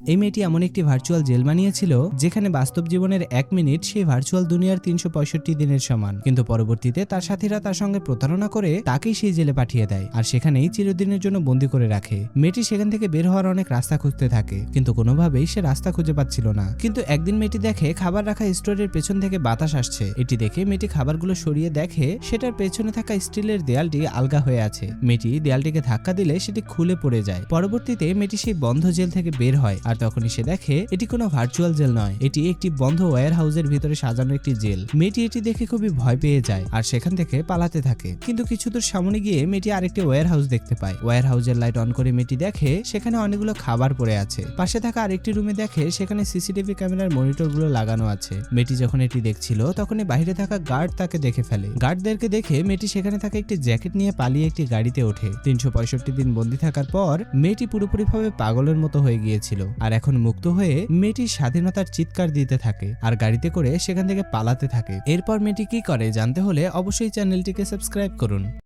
এই মেয়েটি এমন একটি ভার্চুয়াল জেল বানিয়েছিল, যেখানে বাস্তব জীবনের এক মিনিট সেই ভার্চুয়াল দুনিয়ার তিনশো পঁয়ষট্টি দিনের সমান। কিন্তু পরবর্তীতে তার সাথীরা তার সঙ্গে প্রতারণা করে তাকেই সেই জেলে পাঠিয়ে দেয়, আর সেখানেই চিরদিনের জন্য বন্দি করে রাখে। মেয়েটি সেখান থেকে বের হওয়ার অনেক রাস্তা খুঁজতে থাকে, কিন্তু কোনোভাবেই সে রাস্তা খুঁজে পাচ্ছিল না। কিন্তু একদিন মেয়েটি দেখে খাবার রাখা স্টোরের পেছন থেকে বাতাস আসছে। এটি দেখে মেয়েটি খাবারগুলো সরিয়ে দেখে সেটার পেছনে থাকা স্টিলের দেয়ালটি আলগা হয়ে আছে। মেয়েটি দেয়ালটিকে ধাক্কা দিলে সেটি খুলে পড়ে যায়। পরবর্তীতে মেয়েটি সেই বন্ধ জেল থেকে বের হয় আর তখনই সে দেখে এটি কোনো ভার্চুয়াল জেল নয়। এটি একটি বন্ধ ওয়্যার হাউসের ভিতরে সাজানো একটি জেল মেয়েটি এটি দেখে খুবই ভয় পেয়ে যায় আর সেখান থেকে পালাতে থাকে। কিন্তু কিছু দূর সামনে গিয়ে মেয়েটি আরেকটি ওয়ার হাউস দেখতে পায়। ওয়্যার হাউসের লাইট অন করে মেয়েটি দেখে সেখানে অনেকগুলো খাবার পড়ে আছে। পাশে থাকা আরেকটি রুমে দেখে সেখানে সিসিটিভি ক্যামেরার মনিটরগুলো লাগানো আছে। মেয়েটি যখন এটি দেখছিল, তখনই বাইরে থাকা গার্ড তাকে দেখে ফেলে। গার্ডদেরকে দেখে মেয়েটি সেখানে থাকা একটি জ্যাকেট নিয়ে পালিয়ে একটি গাড়িতে ওঠে। তিনশো পঁয়ষট্টি দিন বন্দি থাকার পর মেয়েটি পুরোপুরিভাবে পাগলের মতো হয়ে গিয়েছিল। আর এখন মুক্ত হয়ে মেয়েটি স্বাধীনতার চিৎকার দিতে থাকে আর গাড়িতে করে সেখান থেকে পালাতে থাকে। এরপর মেয়েটি কি করে জানতে হলে অবশ্যই চ্যানেলটিকে সাবস্ক্রাইব করুন।